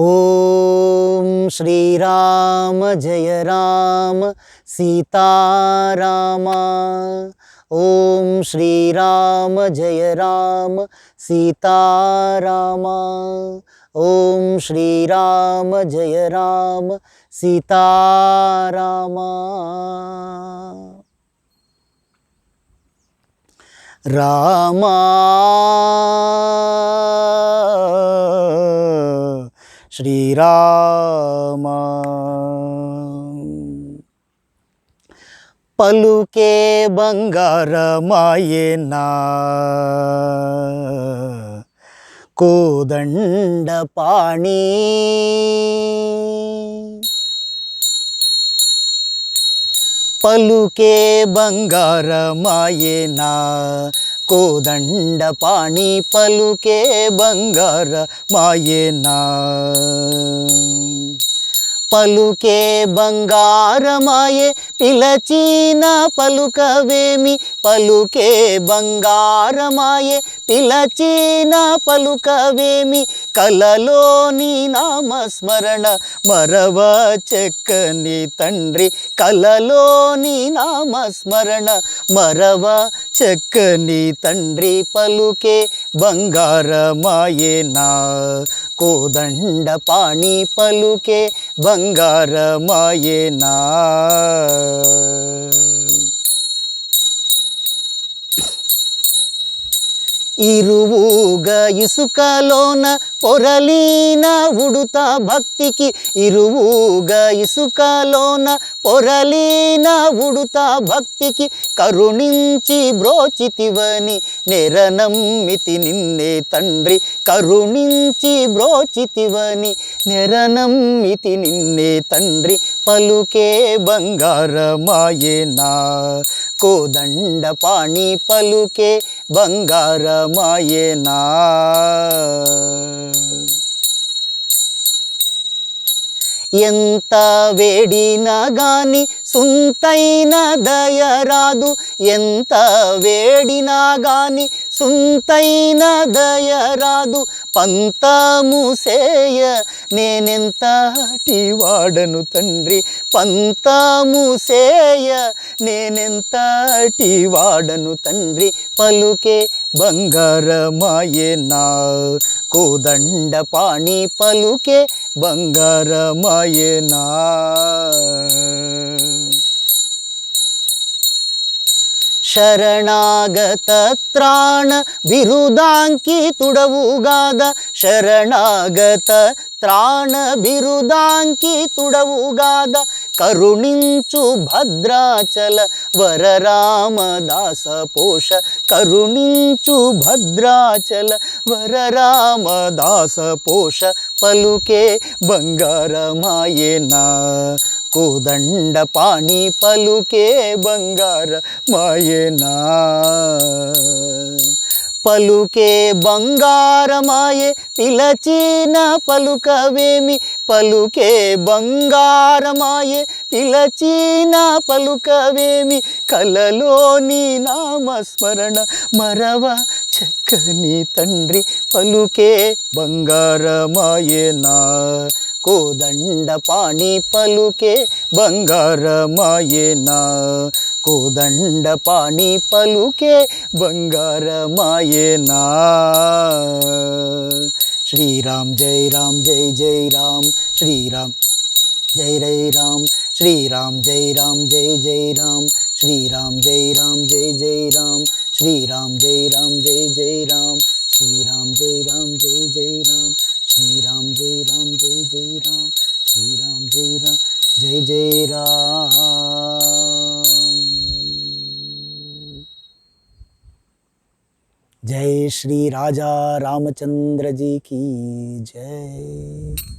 ॐ श्रीराम जय राम सीतारामा। ॐ श्रीराम जय राम सीतारामा। ॐ श्रीराम जय राम सीतारामा। रामा శ్రీరామ. పలుకే బంగారమాయేనా కోదండ పాణి. పలుకే బంగారమాయేనా కోదండ పాణి పలుకే బంగార మాయేనా పలుకే బంగారమాయే పిలచీన పలుకవేమి పలుకే బంగారమాయే పిలచిన పలుకవేమి కలలోని నామస్మరణ మరవ చెక్కని తండ్రి కలలోని నామస్మరణ మరవ చెక్కని తండ్రి పలుకే బంగారమాయేనా కోదండ పాణి పలుకే బంగారమాయేనా ఇరువుగా ఇసుకలోన పొరలీన ఉడుత భక్తికి ఇరువుగా ఇసుకలోన పొరలీన ఉడుత భక్తికి కరుణించి బ్రోచితివని నెరనమ్మితి నిన్నే తండ్రి. కరుణించి బ్రోచితివని నెరనమ్మితి నిన్నే తండ్రి. పలుకే బంగారమాయేనా కోదండ పాణి పలుకే బంగారమాయేనా ఎంత వేడినా గాని సుంతైన దయరాదు ఎంత వేడినా గాని సొంతైన దయరాదు పంతము మూసేయ నేనెంతటి వాడను తండ్రి? పంతము నేనెంత నేనెంతటి వాడను తండ్రి? పలుకే బంగారమాయే నా కోదండ పాణి. పలుకే బంగారమాయే నా ಶರಣಾಗತತ್ರಾಣ ಬಿರುದಾಂಕಿ ತುಡವುಗಾದ ಶರಣಾಗತ ತ್ರಾಣ ಬಿರುದಾಂಕಿ ತುಡವುಗಾದ ಕರುಣಿಂಚು ಭದ್ರಾಚಲ ವರರಾಮದಾಸ ಪೋಷ ಕರುಣಿಂಚು ಭದ್ರಾಚಲ ವರರಾಮದಾಸ ಪೋಷ ಪಲುಕೆ ಬಂಗಾರ ಮಾಯೇನ కోదండ పాణి పలుకే బంగార మాయేనా పలుకే బంగారమాయే పిలచిన పలుకవేమి? పలుకే బంగారమాయే పిలచిన పలుకవేమి? కలలోని నామస్మరణ మరవ చక్కని తండ్రి. పలుకే బంగారమాయేనా కోదండ పాణి పలుకే బంగారమాయేనా కోదండ పాణి పలుకే బంగారమాయేనా శ్రీరామ్ జై రామ్ జై జై రామ్ శ్రీరామ్ జై రై రామ్ శ్రీరామ్ జై రామ్ జై జై రామ్ శ్రీరామ్ జై రామ్ జై జై రామ్ శ్రీరామ్ జై రామ్ జై జై రామ్ శ్రీరామ్ जय राम, श्री राम जय राम, जय जय राम। जय श्री राजा रामचंद्र जी की जय।